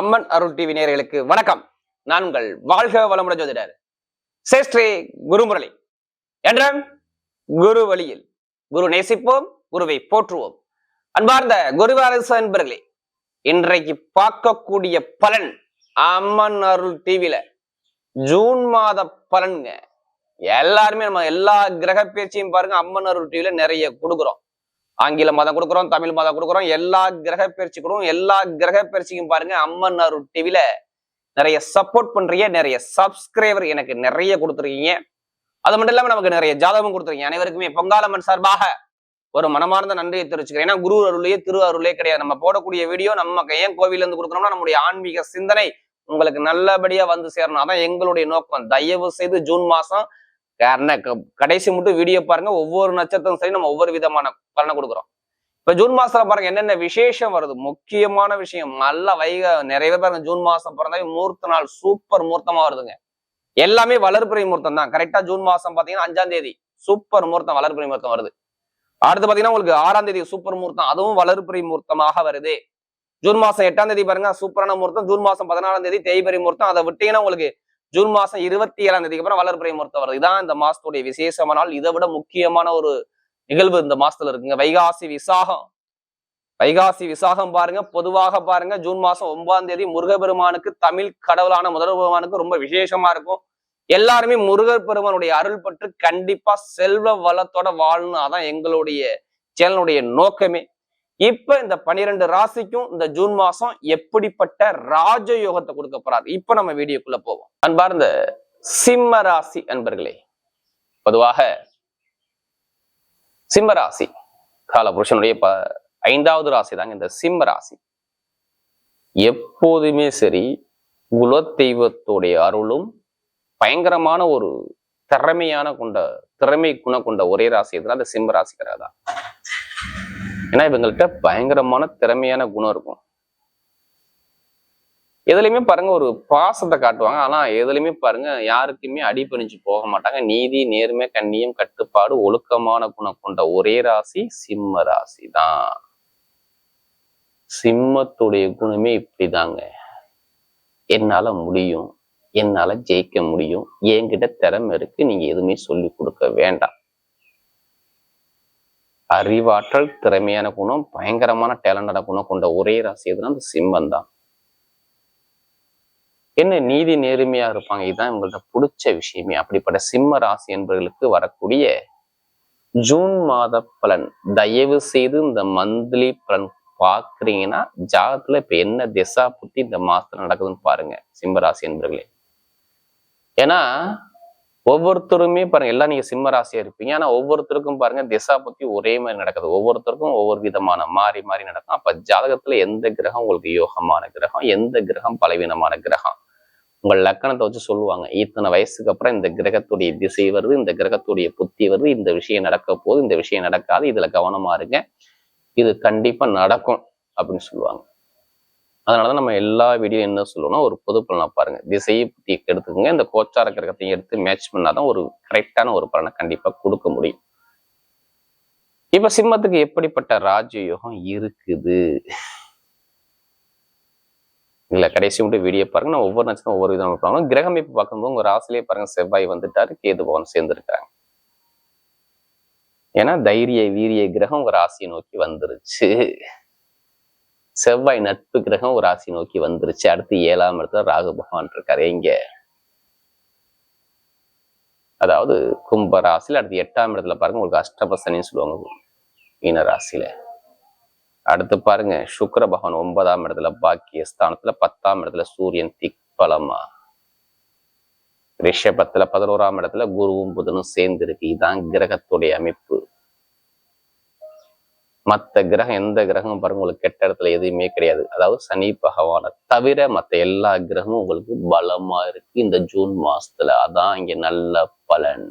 அம்மன் அருள் TV நேயர்களுக்கு வணக்கம். நான் உங்கள் வாழ்க வளமுடன் ஜோதிடர் சேஷ்டே குருமுரளி. என்ற குரு வழியில் குரு நேசிப்போம் குருவை போற்றுவோம். அன்பார்ந்த குருவாரசு அன்பர்களே இன்றைக்கு பார்க்கக்கூடிய பலன் அம்மன் அருள் டிவியில ஜூன் மாத பலனுங்க. எல்லாருமே நம்ம எல்லா கிரக பேச்சையும் பாருங்க அம்மன் அருள் டிவியில நிறைய கொடுக்குறோம். ஆங்கில மதம் கொடுக்குறோம் தமிழ் மதம் கொடுக்குறோம் எல்லா கிரக பயிற்சி எல்லா கிரக பயிற்சிக்கும் பாருங்க அம்மன் அருள் டிவில நிறைய சப்போர்ட் பண்றீங்க நிறைய சப்ஸ்கிரைபர் எனக்கு நிறைய கொடுத்துருக்கீங்க. அது மட்டும் இல்லாம நமக்கு நிறைய ஜாதகம் கொடுத்துருக்கீங்க. அனைவருக்குமே பொங்காலம்மன் சார்பாக ஒரு மனமார்ந்த நன்றியை தெரிவிச்சுக்கிறேன். ஏன்னா குரு அருளே திரு அருளே கிடையாது. நம்ம போடக்கூடிய வீடியோ நம்ம ஏன் கோவில இருந்து கொடுக்குறோம்னா நம்முடைய ஆன்மீக சிந்தனை உங்களுக்கு நல்லபடியா வந்து சேரணும். அதான் எங்களுடைய நோக்கம். தயவு செய்து ஜூன் மாசம் காரணம் கடைசி மட்டும் வீடியோ பாருங்க. ஒவ்வொரு நட்சத்திரம் சரி நம்ம ஒவ்வொரு விதமான பலனை கொடுக்குறோம். இப்ப ஜூன் மாசத்துல பாருங்க என்னென்ன விசேஷம் வருது? முக்கியமான விஷயம் நல்ல வைக நிறைய பேர் பாருங்க ஜூன் மாசம் பிறந்தாவே மூர்த்த நாள் சூப்பர் மூர்த்தமா வருதுங்க. எல்லாமே வளர்பிறை முகூர்த்தம் தான். கரெக்டா ஜூன் மாசம் பாத்தீங்கன்னா அஞ்சாம் தேதி சூப்பர் முகூர்த்தம் வளர்பிறை முகூர்த்தம் வருது. அடுத்து பாத்தீங்கன்னா உங்களுக்கு ஆறாம் தேதி சூப்பர் முகூர்த்தம் அதுவும் வளர்பிறை முகூர்த்தமாக வருது. ஜூன் மாசம் எட்டாம் தேதி பாருங்க சூப்பரான முகூர்த்தம் ஜூன் மாசம் பதினாலாம் தேதி தேய்பிறை முகூர்த்தம் அதை விட்டீங்கன்னா உங்களுக்கு ஜூன் மாசம் இருபத்தி ஏழாம் தேதிக்கு அப்புறம் வளர்பிறை முகூர்த்தம் வருது. இதான் இந்த மாசத்துடைய விசேஷமான நாள் இதை விட முக்கியமான ஒரு நிகழ்வு இந்த மாசத்துல இருக்குங்க. வைகாசி விசாகம். வைகாசி விசாகம் பாருங்க. பொதுவாக பாருங்க ஜூன் மாசம் ஒன்பதாம் தேதி முருகப்பெருமானுக்கு தமிழ் கடவுளான முதல் பெருமானுக்கு ரொம்ப விசேஷமா இருக்கும். எல்லாருமே முருகர் பெருமானுடைய அருள் பற்று கண்டிப்பா செல்வ வளத்தோட வாழணும் அதான் எங்களுடைய சேனலுடைய நோக்கமே. இப்ப இந்த பனிரெண்டு ராசிக்கும் இந்த ஜூன் மாசம் எப்படிப்பட்ட ராஜயோகத்தை கொடுக்க போறாரு? இப்ப நம்ம வீடியோக்குள்ள போவோம். அன்பார்ந்த சிம்ம ராசி அன்பர்களே பொதுவாக சிம்ம ராசி காலபுருஷனுடைய ப ஐந்தாவது ராசி தாங்க இந்த சிம்ம ராசி. எப்போதுமே சரி குல தெய்வத்துடைய அருளும் பயங்கரமான ஒரு திறமையான கொண்ட திறமை குணம் கொண்ட ஒரே ராசி எதுனா அந்த சிம்ம ராசிக்காரா ஏன்னா இவங்கள்ட்ட பயங்கரமான திறமையான குணம் இருக்கும். எதுலையுமே பாருங்க ஒரு பாசத்தை காட்டுவாங்க. ஆனா எதுலையுமே பாருங்க யாருக்குமே அடிபணிஞ்சு போக மாட்டாங்க. நீதி நேர்மை கண்ணியம் கட்டுப்பாடு ஒழுக்கமான குணம் கொண்ட ஒரே ராசி சிம்ம ராசி தான் சிம்மத்துடைய குணமே இப்படிதாங்க. என்னால முடியும். என்னால ஜெயிக்க முடியும். என்கிட்ட திறமை இருக்கு. நீங்க எதுவுமே சொல்லி கொடுக்க வேண்டாம். அறிவாற்றல் திறமையான குணம் பயங்கரமான டேலண்டான குணம் கொண்ட ஒரே ராசி எதுனா அந்த சிம்மம் தான். என்ன நீதி நேர்மையா இருப்பாங்க? இதுதான் இவங்கள்ட்ட பிடிச்ச விஷயமே. அப்படிப்பட்ட சிம்ம ராசி என்பவர்களுக்கு வரக்கூடிய ஜூன் மாத பலன். தயவு செய்து இந்த மந்த்லி பலன் பாக்குறீங்கன்னா ஜாதத்துல இப்ப என்ன திசா புத்தி இந்த மாசத்துல நடக்குதுன்னு பாருங்க சிம்ம ராசி என்பவர்களே. ஏன்னா ஒவ்வொருத்தருமே பாருங்க எல்லாம் நீங்க சிம்ம ராசியா இருப்பீங்க. ஆனா ஒவ்வொருத்தருக்கும் பாருங்க திசா பத்தி ஒரே மாதிரி நடக்குது. ஒவ்வொருத்தருக்கும் ஒவ்வொரு விதமான மாறி மாறி நடக்கும். அப்ப ஜாதகத்துல எந்த கிரகம் உங்களுக்கு யோகமான கிரகம்? எந்த கிரகம் பலவீனமான கிரகம்? உங்கள் லக்கணத்தை வச்சு சொல்லுவாங்க. இத்தனை வயசுக்கு அப்புறம் இந்த கிரகத்துடைய திசை வருது இந்த கிரகத்துடைய புத்தி வருது இந்த விஷயம் நடக்க போகுது இந்த விஷயம் நடக்காது இதுல கவனமா இருங்க. இது கண்டிப்பா நடக்கும் அப்படின்னு சொல்லுவாங்க. அதனாலதான் நம்ம எல்லா வீடியோ என்ன சொல்லுவோம்னா ஒரு பொது பலனாக பாருங்க. திசையை பற்றி எடுத்துக்கோங்க. இந்த கோச்சார கிரகத்தையும் எடுத்து மேட்ச் பண்ணாதான் ஒரு கரெக்டான ஒரு பலனை கண்டிப்பா கொடுக்க முடியும். இப்ப சிம்மத்துக்கு எப்படிப்பட்ட ராஜயோகம் இருக்குது? இல்லை கடைசி மட்டும் வீடியோ பாருங்க. நான் ஒவ்வொரு நட்சத்திரம் ஒவ்வொரு விதமான பார்க்கணும். கிரகம் இப்ப பார்க்கும்போது உங்க ராசிலே பாருங்க. செவ்வாய் வந்துட்டாரு கேது பவன் சேர்ந்துருக்காங்க ஏன்னா தைரிய வீரிய கிரகம் உங்க ராசியை நோக்கி வந்துருச்சு. செவ்வாய் நட்பு கிரகம் ஒரு ராசி நோக்கி வந்துருச்சு. அடுத்து ஏழாம் இடத்துல ராகு பகவான் இருக்காரு. இங்க அதாவது கும்ப ராசியில் அடுத்து எட்டாம் இடத்துல பாருங்க உங்களுக்கு அஷ்டபசனின்னு சொல்லுவாங்க. மீன ராசியில. அடுத்து பாருங்க சுக்கர பகவான் ஒன்பதாம் இடத்துல பாக்கிய ஸ்தானத்துல பத்தாம் இடத்துல சூரியன் திக்பலமா. ரிஷபத்துல பதினோராம் இடத்துல குருவும் புதனும் சேர்ந்து இருக்கு இதான் கிரகத்துடைய அமைப்பு. மத்த கிரகம் எந்த கிரகமும் பாருங்க உங்களுக்கு கெட்ட இடத்துல எதுவுமே கிடையாது. அதாவது சனி பகவானை தவிர மத்த எல்லா கிரகமும் உங்களுக்கு பலமா இருக்கு இந்த ஜூன் மாசத்துல. அதான் இங்க நல்ல பலன்.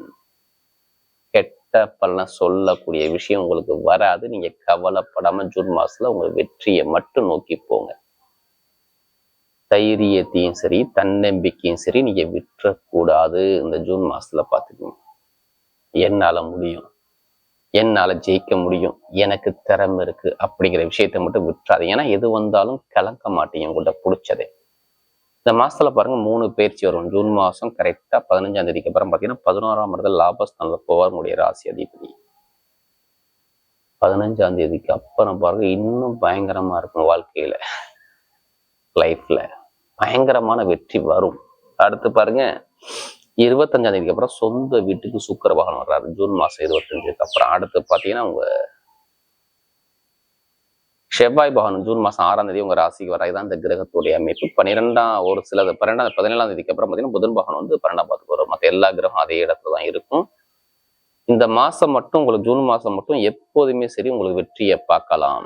கெட்ட பலனை சொல்லக்கூடிய விஷயம் உங்களுக்கு வராது. நீங்க கவலைப்படாம ஜூன் மாசத்துல உங்க வெற்றியை மட்டும் நோக்கி போங்க. தைரியத்தையும் சரி தன்னம்பிக்கையும் சரி நீங்க விட்டுறக்கூடாது இந்த ஜூன் மாசத்துல பாத்துக்கோங்க. என்னால முடியும். என்னால ஜெயிக்க முடியும் எனக்கு திறமை இருக்கு அப்படிங்கிற விஷயத்த மட்டும் விட்டுறாது. ஏன்னா எது வந்தாலும் கலக்க மாட்டீங்க உங்கள்கிட்ட பிடிச்சதே. இந்த மாசத்துல பாருங்க மூணு பயிற்சி வரும். ஜூன் மாசம் கரெக்டா பதினஞ்சாம் தேதிக்கு அப்புறம் பாத்தீங்கன்னா பதினோராம் இடத்துல லாபஸ்தானத்துல போவாருடைய ராசி அதிபதி. பதினஞ்சாம் தேதிக்கு அப்புறம் பாருங்க இன்னும் பயங்கரமா இருக்கும் வாழ்க்கையில. லைஃப்ல பயங்கரமான வெற்றி வரும். அடுத்து பாருங்க இருபத்தஞ்சாம் தேதிக்கு அப்புறம் சொந்த வீட்டுக்கு சுக்கர வாகனம் வர்றாரு. ஜூன் மாசம் இருபத்தஞ்சுக்கு அப்புறம். அடுத்து பாத்தீங்கன்னா உங்க செவ்வாய் பகவான் ஜூன் மாசம் ஆறாம் தேதி உங்க ராசிக்கு வர இதான் இந்த கிரகத்துடைய அமைப்பு. பன்னிரெண்டாம் ஒரு சில பன்னெண்டாம் பதினேழாம் தேதிக்கு அப்புறம் பாத்தீங்கன்னா புதன் பகவான் வந்து பன்னெண்டாம் பாத்துக்கு வரும் மற்ற எல்லா கிரகம் அதே இடத்துல தான் இருக்கும். இந்த மாசம் மட்டும் உங்களுக்கு ஜூன் மாசம் மட்டும் எப்போதுமே சரி உங்களுக்கு வெற்றியை பார்க்கலாம்.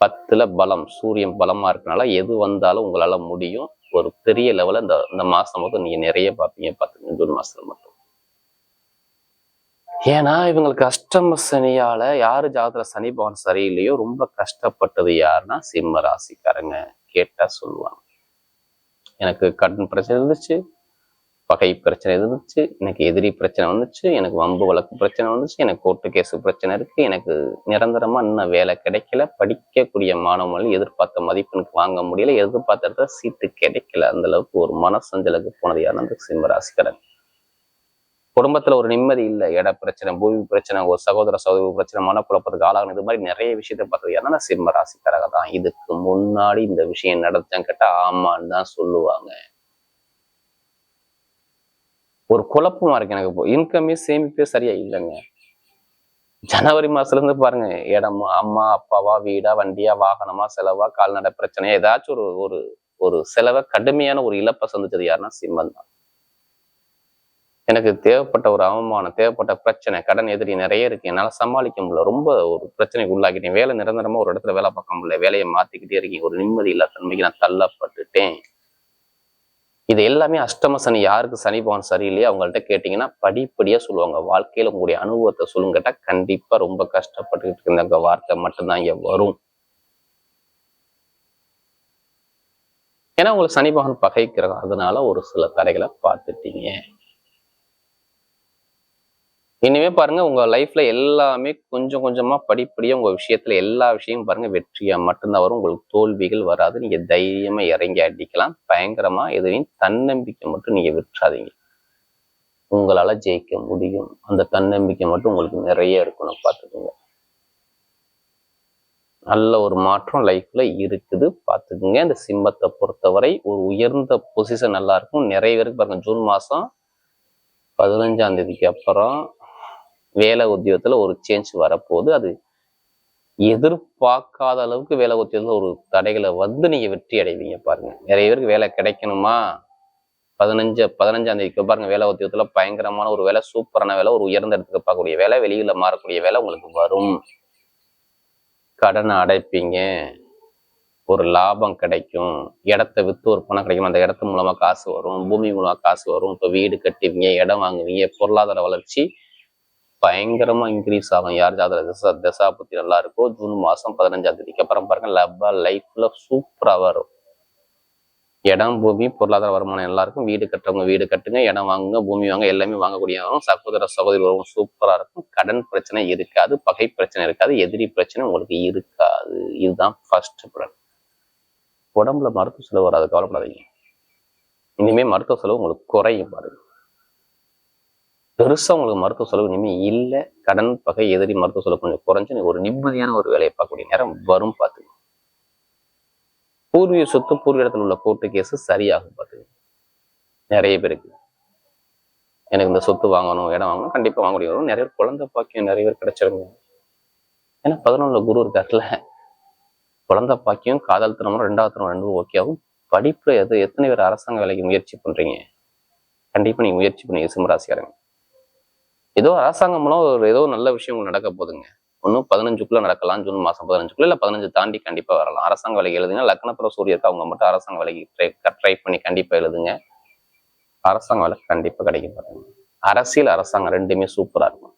பத்துல பலம் சூரியன் பலமா இருக்கனால எது வந்தாலும் உங்களால முடியும். ஒரு பெரிய லெவலில் இந்த இந்த மாசம் மட்டும் நீங்க நிறைய பார்ப்பீங்க பார்த்துங்க ஜூன் மாசத்துல மட்டும். ஏன்னா இவங்களுக்கு அஷ்டம சனியால யாரு ஜாதகத்தில் சனி பகவான் சரியில்லையோ ரொம்ப கஷ்டப்பட்டது யாருன்னா சிம்ம ராசிக்காரங்க. கேட்டா சொல்லுவாங்க. எனக்கு கடன் பிரச்சனை இருந்துச்சு. பகை பிரச்சனை இருந்துச்சு எனக்கு எதிரி பிரச்சனை வந்துச்சு எனக்கு வம்பு வழக்கு பிரச்சனை வந்துச்சு எனக்கு கோர்ட்டு கேஸு பிரச்சனை இருக்கு எனக்கு நிரந்தரமா இன்னும் வேலை கிடைக்கல படிக்கக்கூடிய மாணவர்கள் எதிர்பார்த்த மதிப்பெனுக்கு வாங்க முடியல எதிர்பார்த்த இடத்துல சீட்டு கிடைக்கல. அந்த அளவுக்கு ஒரு மனசஞ்சலுக்கு போனது யார் அந்த சிம்மராசிக்கரன் குடும்பத்தில் குடும்பத்துல ஒரு நிம்மதி இல்லை இட பிரச்சனை பூமி பிரச்சனை ஒரு சகோதர சகோதரி பிரச்சனை மனக்குழப்பத்துக்கு ஆளாகணும் இது மாதிரி நிறைய விஷயத்த பார்த்தது யாருன்னா சிம்ம ராசிக்காரக தான் இதுக்கு முன்னாடி இந்த விஷயம் நடத்தேன் கேட்டால் ஆமான்னு தான் சொல்லுவாங்க. ஒரு குழப்பமா இருக்கு எனக்கு இப்போ இன்கமே சேமிப்பே சரியா இல்லைங்க. ஜனவரி மாசத்துல இருந்து பாருங்க இடமா அம்மா அப்பாவா வீடா வண்டியா வாகனமா செலவா கால்நடை பிரச்சனை ஏதாச்சும் ஒரு ஒரு ஒரு செலவை கடுமையான ஒரு இழப்பை சந்திச்சது யாருன்னா சிம்மன் தான். எனக்கு தேவைப்பட்ட ஒரு அவமானம் தேவைப்பட்ட பிரச்சனை கடன் எதிரி நிறைய இருக்கு. என்னால சமாளிக்க முடியல. ரொம்ப ஒரு பிரச்சனைக்கு உள்ளாக்கிட்டேன். வேலை நிரந்தரமா ஒரு இடத்துல வேலை பார்க்க முடியல. வேலையை மாத்திக்கிட்டே இருக்கீங்க ஒரு நிம்மதி இல்லாத தன்மைக்கு நான் தள்ளப்பட்டுட்டேன். இது எல்லாமே அஷ்டம சனி. யாருக்கு சனி பவன் சரியில்லையோ அவங்கள்ட்ட கேட்டீங்கன்னா படிப்படியா சொல்லுவாங்க. வாழ்க்கையில உங்களுடைய அனுபவத்தை சொல்லுங்க கேட்டால் கண்டிப்பா ரொம்ப கஷ்டப்பட்டுக்கிட்டு இருந்த வார்த்தை மட்டும்தான் இங்கே வரும். ஏன்னா உங்களுக்கு சனி பகவான் பகைக்கிறோம் அதனால ஒரு சில தடைகளை பார்த்துட்டீங்க. இனிமே பாருங்க உங்க லைஃப்ல எல்லாமே கொஞ்சம் கொஞ்சமா படிப்படியா உங்க விஷயத்துல எல்லா விஷயமும் பாருங்க வெற்றியா மட்டும்தான் வரும். உங்களுக்கு தோல்விகள் வராது. நீங்க தைரியமா இறங்கி அடிக்கலாம். பயங்கரமா எதுவும் தன்னம்பிக்கை மட்டும் நீங்க விட்டுறாதீங்க. உங்களால ஜெயிக்க முடியும். அந்த தன்னம்பிக்கை மட்டும் உங்களுக்கு நிறைய இருக்கணும் பார்த்துக்கோங்க. நல்ல ஒரு மாற்றம் லைஃப்ல இருக்குது பார்த்துக்குங்க. இந்த சிம்மத்தை பொறுத்தவரை ஒரு உயர்ந்த பொசிஷன் நல்லா இருக்கும். நிறைய பேருக்கு பாருங்க ஜூன் மாசம் பதினஞ்சாம் தேதிக்கு அப்புறம் வேலை உத்தியோகத்துல ஒரு சேஞ்ச் வரப்போகுது. அது எதிர்பார்க்காத அளவுக்கு வேலை உத்தியோகத்தில் ஒரு தடைகளை வந்து நீங்க வெற்றி அடைவீங்க பாருங்க. நிறைய பேருக்கு வேலை கிடைக்கணுமா? பதினஞ்சு பதினஞ்சாம் தேதிக்கு பாருங்க வேலை உத்தியோகத்தில் பயங்கரமான ஒரு வேலை சூப்பரான வேலை ஒரு உயர்ந்த இடத்துக்கு பார்க்கக்கூடிய வேலை வெளியில மாறக்கூடிய வேலை உங்களுக்கு வரும். கடனை அடைப்பீங்க. ஒரு லாபம் கிடைக்கும். இடத்த விற்று ஒரு பணம் கிடைக்கும்? அந்த இடத்து மூலமா காசு வரும். பூமி மூலமா காசு வரும். இப்போ வீடு கட்டுவீங்க இடம் வாங்குவீங்க பொருளாதார வளர்ச்சி பயங்கரமா இன்க்ரீஸ் ஆகும். யார் ஜாதக தசா தசா பத்தி நல்லா இருக்கோ ஜூன் மாசம் பதினஞ்சாம் தேதிக்கு அப்புறம் பாருங்க லவ்வா லைஃப்ல சூப்பரா வரும். இடம் பூமி பொருளாதார வருமானம் எல்லாருக்கும் வீடு கட்டுறவங்க வீடு கட்டுங்க இடம் வாங்குங்க பூமி வாங்க எல்லாமே வாங்கக்கூடிய சகோதர சகோதரி வரும் சூப்பரா இருக்கும். கடன் பிரச்சனை இருக்காது பகை பிரச்சனை இருக்காது எதிரி பிரச்சனை உங்களுக்கு இருக்காது. இதுதான் ஃபர்ஸ்ட் பலன் உடம்புல மருத்துவ செலவு வராது கவலைப்படாதீங்க. இனிமே மருத்துவ செலவு உங்களுக்கு குறையும் பாருங்க. பெருசா உங்களுக்கு மருத்துவ செலவு இனிமேல் இல்லை. கடன் பகை எதிரி மருத்துவ செலவு கொஞ்சம் குறைஞ்சு ஒரு நிம்மதியான ஒரு வேலையை பார்க்கக்கூடிய நேரம் வரும் பார்த்துங்க பூர்வீக சொத்து பூர்வீக இடத்துல உள்ள கோர்ட்டு கேஸு சரியாகும் பார்த்துங்க நிறைய பேருக்கு எனக்கு இந்த சொத்து வாங்கணும் இடம் வாங்கணும் கண்டிப்பா வாங்க முடியும் நிறைய பேர் குழந்தை பாக்கியம் நிறைய பேர் கிடைச்சிருங்க. ஏன்னா பதினொன்றில் குரு இருக்காருல குழந்தை பாக்கியம் காதல் திருமணம் ரெண்டாவது திருமணம் ரெண்டும் ஓகே ஆகும். படிப்புல எது எத்தனை பேர் அரசாங்க வேலைக்கு முயற்சி பண்றீங்க? கண்டிப்பா நீங்க முயற்சி பண்ணி சிம்மராசிக்காரங்க ஏதோ அரசாங்கம் மூலம் ஒரு ஏதோ நல்ல விஷயம் நடக்க போதுங்க ஒன்றும் பதினஞ்சுக்குள்ள நடக்கலாம் ஜூன் மாசம் பதினஞ்சுக்குள்ள இல்லை பதினஞ்சு தாண்டி கண்டிப்பா வரலாம். அரசாங்க வேலைக்கு எழுதுங்க லக்னப்புற சூரியருக்கு அவங்க மட்டும் அரசாங்க வேலைக்கு ட்ரை ட்ரை பண்ணி கண்டிப்பாக எழுதுங்க. அரசாங்க வேலை கண்டிப்பா கிடைக்கும் பாருங்க அரசியல் அரசாங்கம் ரெண்டுமே சூப்பரா இருக்கும்.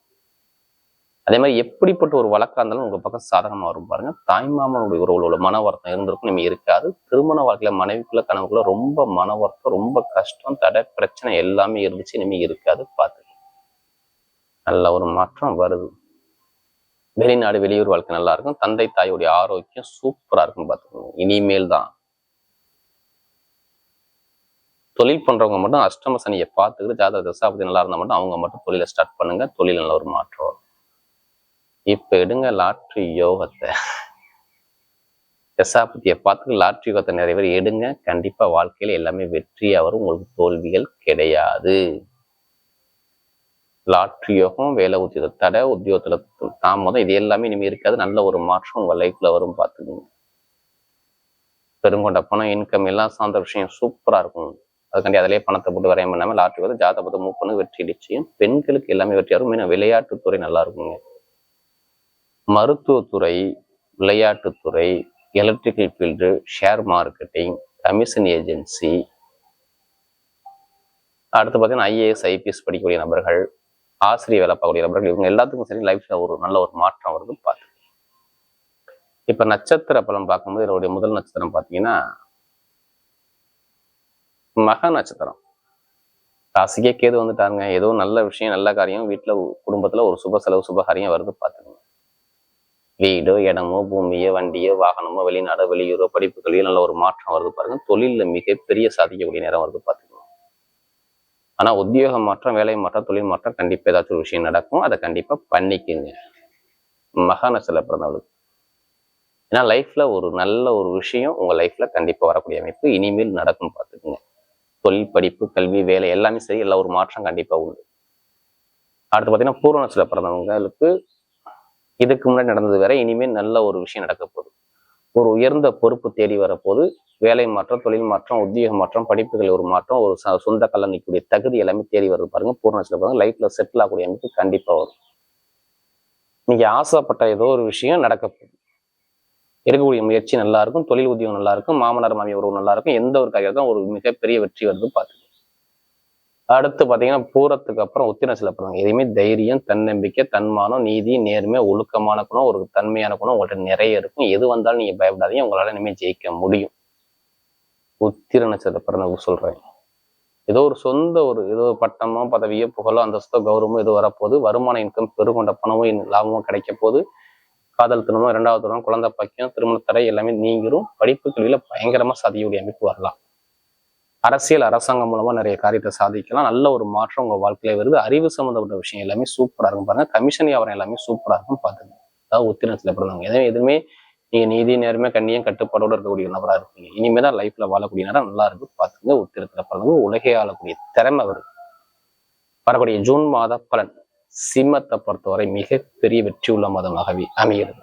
அதே மாதிரி எப்படிப்பட்ட ஒரு வழக்கா இருந்தாலும் உங்க பக்கம் சாதகமா வரும் பாருங்க. தாய்மாமனுடைய உறவுல மன வருத்தம் இருந்திருக்கும் இனிமே இருக்காது. திருமண வாழ்க்கையில மனைவிக்குள்ள கனவுக்குள்ள ரொம்ப மன வருத்தம் ரொம்ப கஷ்டம் தடை பிரச்சனை எல்லாமே இருந்துச்சு இனிமே இருக்காது பார்த்து நல்ல ஒரு மாற்றம் வருது. வெளிநாடு வெளியூர் வாழ்க்கை நல்லா இருக்கும். தந்தை தாயுடைய ஆரோக்கியம் சூப்பரா இருக்கும் பார்த்துக்கோங்க. இனிமேல் தான். தொழில் பண்றவங்க மட்டும் அஷ்டம சனியை பார்த்துக்கிட்டு ஜாதக தசாபதி நல்லா இருந்தால் மட்டும் அவங்க மட்டும் தொழிலை ஸ்டார்ட் பண்ணுங்க. தொழில் நல்ல ஒரு மாற்றம் வரும். இப்ப எடுங்க லாட்ரி யோகத்தை. தசாபதியை பார்த்து லாட்ரி யோகத்தை நிறைய பேர் எடுங்க. கண்டிப்பா வாழ்க்கையில எல்லாமே வெற்றியாக வரும். உங்களுக்கு தோல்விகள் கிடையாது. லாட்ரி யோகம் வேலை உத்தியோக தடை உத்தியோகத்தில் தாமதம் இது எல்லாமே இனிமேல் இருக்காது. நல்ல ஒரு மாற்றம் உங்கள் லைஃப்பில் வரும் பார்த்துக்கோங்க. பெருங்கொண்ட பணம் இன்கம் எல்லாம் சார்ந்த விஷயம் சூப்பராக இருக்கும். அதுக்காண்டி அதிலே பணத்தை போட்டு வரையம் பண்ணாமல் லாட்ரி வந்து ஜாதகத்தை மூவ் பண்ணி வெற்றி நிச்சயம். பெண்களுக்கு எல்லாமே வெற்றியாக இருக்கும் மீன் விளையாட்டுத்துறை நல்லா இருக்குங்க. மருத்துவத்துறை விளையாட்டுத்துறை electrical field share marketing commission agency அடுத்து பார்த்தீங்கன்னா ஐஏஎஸ் ஐபிஎஸ் படிக்கக்கூடிய நபர்கள் ஆசிரியர் வேலை பார்க்கக்கூடிய நபர்கள் இவங்க எல்லாத்துக்கும் சரி லைஃப்ல ஒரு நல்ல ஒரு மாற்றம் வருது பார்த்து இப்ப நட்சத்திர பலம் பார்க்கும்போது இதனுடைய முதல் நட்சத்திரம் பார்த்தீங்கன்னா மக நட்சத்திரம். ராசிக்கே கேது வந்துட்டாருங்க. ஏதோ நல்ல விஷயம் நல்ல காரியம் வீட்டுல குடும்பத்துல ஒரு சுப செலவு சுபகாரியம் வருது பார்த்துக்கோங்க. வீடோ இடமோ பூமியோ வண்டியோ வாகனமோ வெளிநாடோ வெளியூரோ படிப்புகளையோ நல்ல ஒரு மாற்றம் வருது பாருங்க. தொழிலில் மிகப்பெரிய சாதிக்கக்கூடிய நேரம் வருது பார்த்துக்கோங்க. ஆனா உத்தியோக மாற்றம் வேலை மாற்றம் தொழில் மாற்றம் கண்டிப்பா ஏதாச்சும் ஒரு விஷயம் நடக்கும். அதை கண்டிப்பா பண்ணிக்கோங்க. மகா பிறந்தவளுக்கு. ஏன்னா லைஃப்ல ஒரு நல்ல ஒரு விஷயம் உங்க லைஃப்ல கண்டிப்பா வரக்கூடிய அமைப்பு. இனிமேல் நடக்கும் பார்த்துக்குங்க. தொழில் படிப்பு கல்வி வேலை எல்லாமே சரி. எல்லா ஒரு மாற்றம் கண்டிப்பா உண்டு. அடுத்து பார்த்தீங்கன்னா பூர்வ நட்சத்திர பிறந்தவங்களுக்கு இதுக்கு முன்னாடி நடந்தது வேற. இனிமேல் நல்ல ஒரு விஷயம் நடக்க போகுது. ஒரு உயர்ந்த பொறுப்பு தேடி வரப்போது வேலை மாற்றம் தொழில் மாற்றம் உத்தியோக மாற்றம் படிப்புகள் ஒரு மாற்றம் ஒரு ச- சொந்த கல்ல நிற்கக்கூடிய தகுதி எல்லாமே தேடி வருது பாருங்க. பூர்ணத்தில் பாருங்க. லைஃப்ல செட்டில் ஆகக்கூடிய அமைப்பு கண்டிப்பா வரும். நீங்க ஆசைப்பட்ட ஏதோ ஒரு விஷயம் நடக்க போகுது. இருக்கக்கூடிய முயற்சி நல்லா இருக்கும். தொழில் உத்தியோகம் நல்லா இருக்கும். மாமனார் மாமியார் உறவு நல்லா இருக்கும். எந்த ஒரு காரியத்தான் ஒரு மிகப்பெரிய வெற்றி வருது பார்த்து அடுத்து பார்த்தீங்கன்னா பூரத்துக்கு அப்புறம் உத்திர பிறந்தாங்க எதையுமே தைரியம் தன்னம்பிக்கை தன்மானம் நீதி நேர்மை ஒழுக்கமான குணம் ஒரு தன்மையான குணம் உங்கள்கிட்ட நிறைய இருக்கும். எது வந்தாலும் நீங்க பயப்படாதீங்க. உங்களால் இனிமேல் ஜெயிக்க முடியும். உத்திர நட்சத்திர பிறந்தவங்க சொல்றேன். ஏதோ ஒரு சொந்த ஒரு ஏதோ ஒரு பட்டமோ பதவியோ புகழோ அந்தஸ்தோ கௌரவமோ எது வரப்போகுது. வருமான இன்கம் பெருகொண்ட பணமோ லாபமோ கிடைக்க போது காதல் திருமணம் இரண்டாவது திருமணம் குழந்தை பாக்கியம் திருமண தடை எல்லாமே நீங்கிரும். படிப்பு கல்வியில் பயங்கரமாக சதியுடைய அமைப்பு வரலாம். அரசியல் அரசாங்கம் மூலமா நிறைய காரியத்தை சாதிக்கலாம். நல்ல ஒரு மாற்றம் உங்க வாழ்க்கையில வருது. அறிவு சம்மந்தப்பட்ட விஷயம் எல்லாமே சூப்பரா இருக்கும் பாருங்க. கமிஷன் வியாபாரம் எல்லாமே சூப்பரா இருக்கும் பாத்துங்க அதாவது உத்திரத்துல பிறந்தவங்க எதுவும் எதுவுமே நீங்க நீதி நேர்மை கண்ணியம் கட்டுப்பாடோட இருக்கக்கூடிய நபரா இருப்பீங்க. இனிமே தான் லைஃப்ல வாழக்கூடிய நேரம் நல்லா இருக்கு பாத்துங்க உத்திரத்துல பிறந்தவங்க உலகே ஆளக்கூடிய திறமை வருது. வரக்கூடிய ஜூன் மாத பலன். சிம்மத்தை பொறுத்தவரை மிகப்பெரிய வெற்றி உள்ள மாதமாகவே அமைகிறது.